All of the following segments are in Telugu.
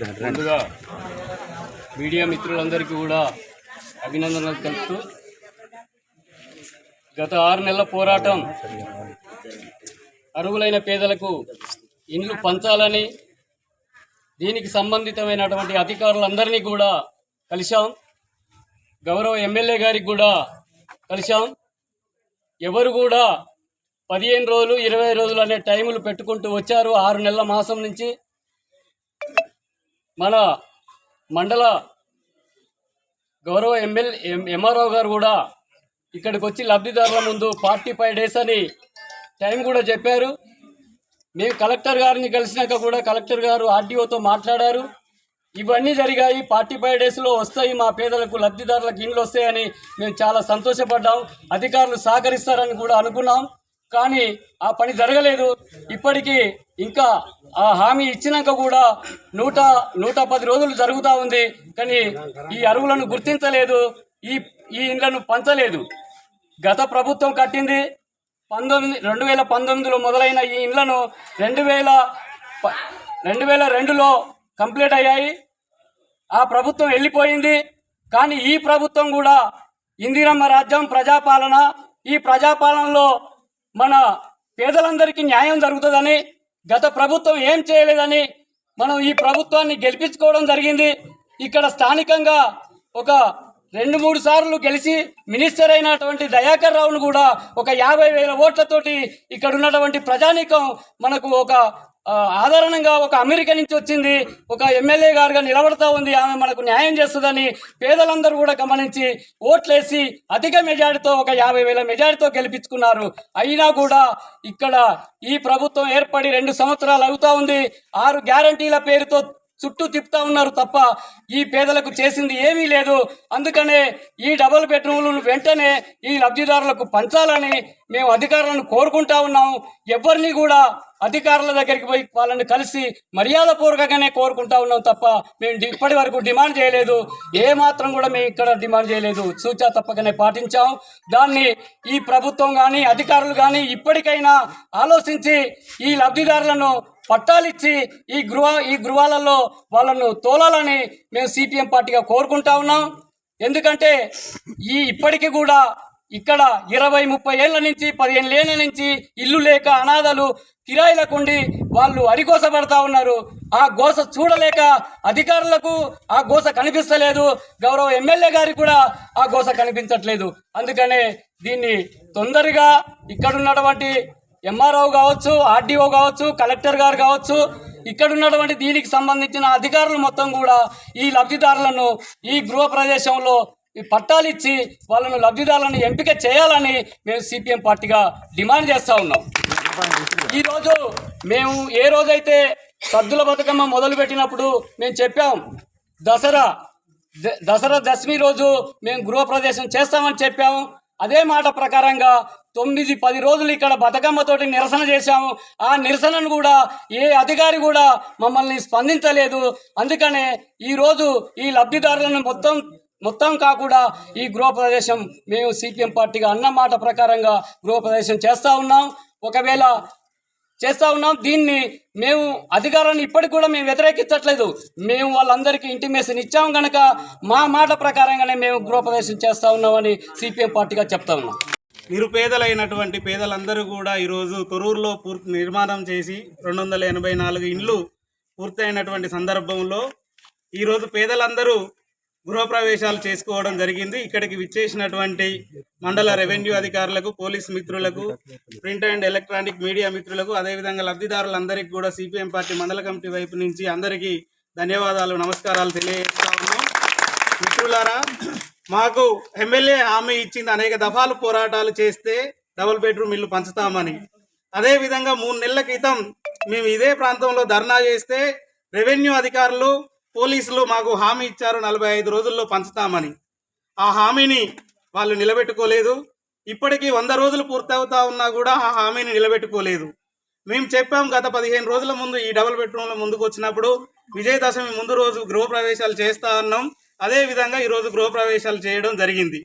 ముందుగా మీడియా మిత్రులందరికీ కూడా అభినందనలు తెలుపుతూ గత ఆరు నెలల పోరాటం అర్హులైన పేదలకు ఇండ్లు పంచాలని దీనికి సంబంధితమైనటువంటి అధికారులందరినీ కూడా కలిశాం. గౌరవ ఎమ్మెల్యే గారికి కూడా కలిశాం. ఎవరు కూడా పదిహేను రోజులు ఇరవై రోజులు అనే టైములు పెట్టుకుంటూ వచ్చారు ఆరు నెలల మాసం నుంచి. మన మండల గౌరవ ఎమ్మెల్యే ఎంఆర్ఓ గారు కూడా ఇక్కడికి వచ్చి లబ్ధిదారుల ముందు ఫార్టీ ఫైవ్ డేస్ అని టైం కూడా చెప్పారు. మేము కలెక్టర్ గారిని కలిసినాక కూడా కలెక్టర్ గారు ఆర్డీఓతో మాట్లాడారు. ఇవన్నీ జరిగాయి. ఫార్టీ ఫైవ్ డేస్లో వస్తాయి మా పేదలకు లబ్ధిదారులకు ఇండ్లు వస్తాయని మేము చాలా సంతోషపడ్డాం. అధికారులు సహకరిస్తారని కూడా అనుకున్నాం. కానీ ఆ పని జరగలేదు. ఇప్పటికీ ఇంకా ఆ హామీ ఇచ్చినాక కూడా నూట నూట పది రోజులు జరుగుతూ ఉంది. కానీ ఈ అరువులను గుర్తించలేదు. ఈ ఈ ఇండ్లను పంచలేదు. గత ప్రభుత్వం కట్టింది పంతొమ్మిది రెండు వేల పంతొమ్మిదిలో మొదలైన ఈ ఇండ్లను రెండు వేల రెండు వేల రెండులో కంప్లీట్ అయ్యాయి. ఆ ప్రభుత్వం వెళ్ళిపోయింది. కానీ ఈ ప్రభుత్వం కూడా ఇందిరమ్మ రాజ్యం ప్రజాపాలన ఈ ప్రజాపాలనలో మన పేదలందరికీ న్యాయం జరుగుతుందని గత ప్రభుత్వం ఏం చేయలేదని మనం ఈ ప్రభుత్వాన్ని గెలిపించుకోవడం జరిగింది. ఇక్కడ స్థానికంగా ఒక రెండు మూడు సార్లు గెలిచి మినిస్టర్ అయినటువంటి దయాకర్ రావును కూడా ఒక యాభై వేల ఓట్లతోటి ఇక్కడ ఉన్నటువంటి ప్రజానీకం మనకు ఒక ఆధారణంగా ఆదరణంగా ఒక అమెరికా నుంచి వచ్చింది. ఒక ఎమ్మెల్యే గారుగా నిలబడతా ఉంది. ఆమె మనకు న్యాయం చేస్తుందని పేదలందరూ కూడా గమనించి ఓట్లేసి అధిక మెజారిటీతో ఒక యాభై వేల మెజారిటీతో గెలిపించుకున్నారు. అయినా కూడా ఇక్కడ ఈ ప్రభుత్వం ఏర్పడి రెండు సంవత్సరాలు అవుతా ఉంది. ఆరు గ్యారంటీల పేరుతో చుట్టూ తిప్పుతా ఉన్నారు తప్ప ఈ పేదలకు చేసింది ఏమీ లేదు. అందుకనే ఈ డబుల్ బెడ్రూమ్లను వెంటనే ఈ లబ్ధిదారులకు పంచాలని మేము అధికారులను కోరుకుంటా ఉన్నాం ఎవరిని కూడా అధికారుల దగ్గరికి పోయి వాళ్ళని కలిసి మర్యాదపూర్వకంగానే కోరుకుంటా ఉన్నాం తప్ప మేము ఇప్పటి వరకు డిమాండ్ చేయలేదు. ఏ మాత్రం కూడా మేము ఇక్కడ డిమాండ్ చేయలేదు. సూచా తప్పకనే పాటించాం. దాన్ని ఈ ప్రభుత్వం కానీ అధికారులు కానీ ఇప్పటికైనా ఆలోచించి ఈ లబ్ధిదారులను పట్టాలిచ్చి ఈ గృహ ఈ గృహాలలో వాళ్ళను తోలాలని మేము సిపిఎం పార్టీగా కోరుకుంటా ఉన్నాం. ఎందుకంటే ఈ ఇప్పటికీ కూడా ఇక్కడ ఇరవై ముప్పై ఏళ్ళ నుంచి పదిహేను ఏళ్ళ నుంచి ఇల్లు లేక అనాథలు కిరాయిలకుండి వాళ్ళు అరిగోసపడతా ఉన్నారు. ఆ గోస చూడలేక అధికారులకు ఆ గోస కనిపిస్తలేదు. గౌరవ ఎమ్మెల్యే గారికి కూడా ఆ గోస కనిపించట్లేదు. అందుకనే దీన్ని తొందరగా ఇక్కడ ఉన్నటువంటి ఎంఆర్ఓ కావచ్చు ఆర్డీఓ కావచ్చు కలెక్టర్ గారు కావచ్చు ఇక్కడ ఉన్నటువంటి దీనికి సంబంధించిన అధికారులు మొత్తం కూడా ఈ లబ్ధిదారులను ఈ గృహ ప్రదేశంలో ఈ పట్టాలు ఇచ్చి వాళ్ళను లబ్ధిదారులను ఎంపిక చేయాలని మేము సిపిఎం పార్టీగా డిమాండ్ చేస్తూ ఉన్నాం. ఈరోజు మేము ఏ రోజైతే సద్దుల బతుకమ్మ మొదలుపెట్టినప్పుడు మేము చెప్పాం దసరా ద- దసరా దశమి రోజు మేము గృహ ప్రదేశం చేస్తామని చెప్పాము అదే మాట ప్రకారంగా తొమ్మిది పది రోజులు ఇక్కడ బతుకమ్మతోటి నిరసన చేశాము. ఆ నిరసనను కూడా ఏ అధికారి కూడా మమ్మల్ని స్పందించలేదు. అందుకనే ఈరోజు ఈ లబ్ధిదారులను మొత్తం మొత్తం కాకుండా ఈ గృహప్రవేశం మేము సిపిఎం పార్టీగా అన్న మాట ప్రకారంగా గృహప్రవేశం చేస్తూ ఉన్నాం. ఒకవేళ చేస్తూ ఉన్నాం. దీన్ని మేము అధికారాన్ని ఇప్పటికి కూడా మేము వ్యతిరేకించట్లేదు. మేము వాళ్ళందరికీ ఇంటిమేషన్ ఇచ్చాం గనక మా మాట ప్రకారంగానే మేము గృహప్రవేశం చేస్తూ ఉన్నామని సిపిఎం పార్టీగా చెప్తా ఉన్నాం. నిరుపేదలైనటువంటి పేదలందరూ కూడా ఈరోజు తొరూరులో పూర్తి నిర్మాణం చేసి రెండు వందల ఎనభై నాలుగు ఇండ్లు పూర్తయినటువంటి సందర్భంలో ఈరోజు పేదలందరూ గృహప్రవేశాలు చేసుకోవడం జరిగింది. ఇక్కడికి విచ్చేసినటువంటి మండల రెవెన్యూ అధికారులకు పోలీస్ మిత్రులకు ప్రింట్ అండ్ ఎలక్ట్రానిక్ మీడియా మిత్రులకు అదేవిధంగా లబ్ధిదారులందరికీ కూడా సిపిఎం పార్టీ మండల కమిటీ వైపు నుంచి అందరికీ ధన్యవాదాలు నమస్కారాలు తెలియజేస్తా ఉన్నాం. మిత్రులారా మాకు ఎమ్మెల్యే హామీ ఇచ్చింది అనేక దఫాలు పోరాటాలు చేస్తే డబుల్ బెడ్రూమ్ ఇల్లు పంచుతామని. అదేవిధంగా మూడు నెలల క్రితం మేము ఇదే ప్రాంతంలో ధర్నా చేస్తే రెవెన్యూ అధికారులు పోలీసులు మాకు హామీ ఇచ్చారు నలభై ఐదు రోజుల్లో పంచుతామని. ఆ హామీని వాళ్ళు నిలబెట్టుకోలేదు. ఇప్పటికీ వంద రోజులు పూర్తవుతా ఉన్నా కూడా ఆ హామీని నిలబెట్టుకోలేదు. మేము చెప్పాం గత పదిహేను రోజుల ముందు ఈ డబుల్ బెడ్రూమ్ల ముందుకు వచ్చినప్పుడు విజయదశమి ముందు రోజు గృహప్రవేశాలు చేస్తా ఉన్నాం అదే విధంగా ఈ రోజు గృహప్రవేశాలు చేయడం జరిగింది.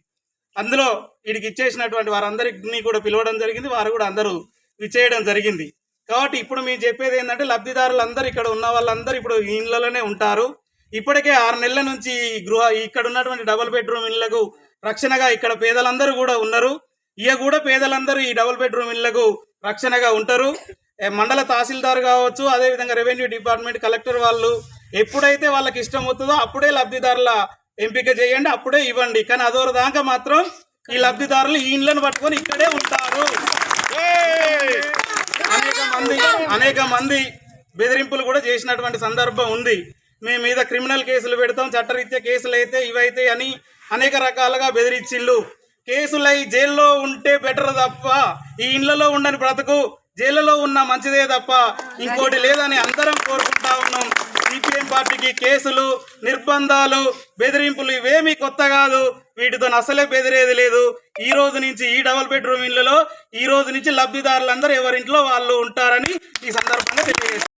అందులో వీడికి ఇచ్చేసినటువంటి వారందరినీ కూడా పిలవడం జరిగింది. వారు కూడా అందరూ విచ్చేయడం జరిగింది. కాబట్టి ఇప్పుడు మేము చెప్పేది ఏంటంటే లబ్ధిదారులు అందరూ ఇక్కడ ఉన్న వాళ్ళందరూ ఇప్పుడు ఇళ్ళలోనే ఉంటారు. ఇప్పటికే ఆరు నెలల నుంచి ఈ గృహ ఇక్కడ ఉన్నటువంటి డబుల్ బెడ్రూమ్ ఇళ్ళకు రక్షణగా ఇక్కడ పేదలందరూ కూడా ఉన్నారు. ఇక కూడా పేదలందరూ ఈ డబుల్ బెడ్రూమ్ ఇళ్ళకు రక్షణగా ఉంటారు. మండల తహసీల్దార్ కావచ్చు అదేవిధంగా రెవెన్యూ డిపార్ట్మెంట్ కలెక్టర్ వాళ్ళు ఎప్పుడైతే వాళ్ళకి ఇష్టం అవుతుందో అప్పుడే లబ్ధిదారుల ఎంపిక చేయండి అప్పుడే ఇవ్వండి. కానీ అదో దాకా మాత్రం ఈ లబ్ధిదారులు ఈ ఇండ్లను పట్టుకొని ఇక్కడే ఉంటారు. అనేక మంది అనేక మంది బెదిరింపులు కూడా చేసినటువంటి సందర్భం ఉంది. మీ మీద క్రిమినల్ కేసులు పెడతాం చట్టరీత్యా కేసులు అయితే ఇవైతే అని అనేక రకాలుగా బెదిరించిళ్ళు. కేసులై జైల్లో ఉంటే బెటర్ తప్ప ఈ ఇళ్ళలో ఉండని బ్రతుకు జైలులో ఉన్న మంచిదే తప్ప ఇంకోటి లేదని అందరం కోరుకుంటా ఉన్నాం. సిపిఎం పార్టీకి కేసులు నిర్బంధాలు బెదిరింపులు ఇవేమీ కొత్త కాదు. వీటితో అసలే బెదిరేది లేదు. ఈ రోజు నుంచి ఈ డబుల్ బెడ్రూమ్ ఇళ్ళలో ఈ రోజు నుంచి లబ్ధిదారులందరూ ఎవరింట్లో వాళ్ళు ఉంటారని ఈ సందర్భంగా తెలియజేస్తారు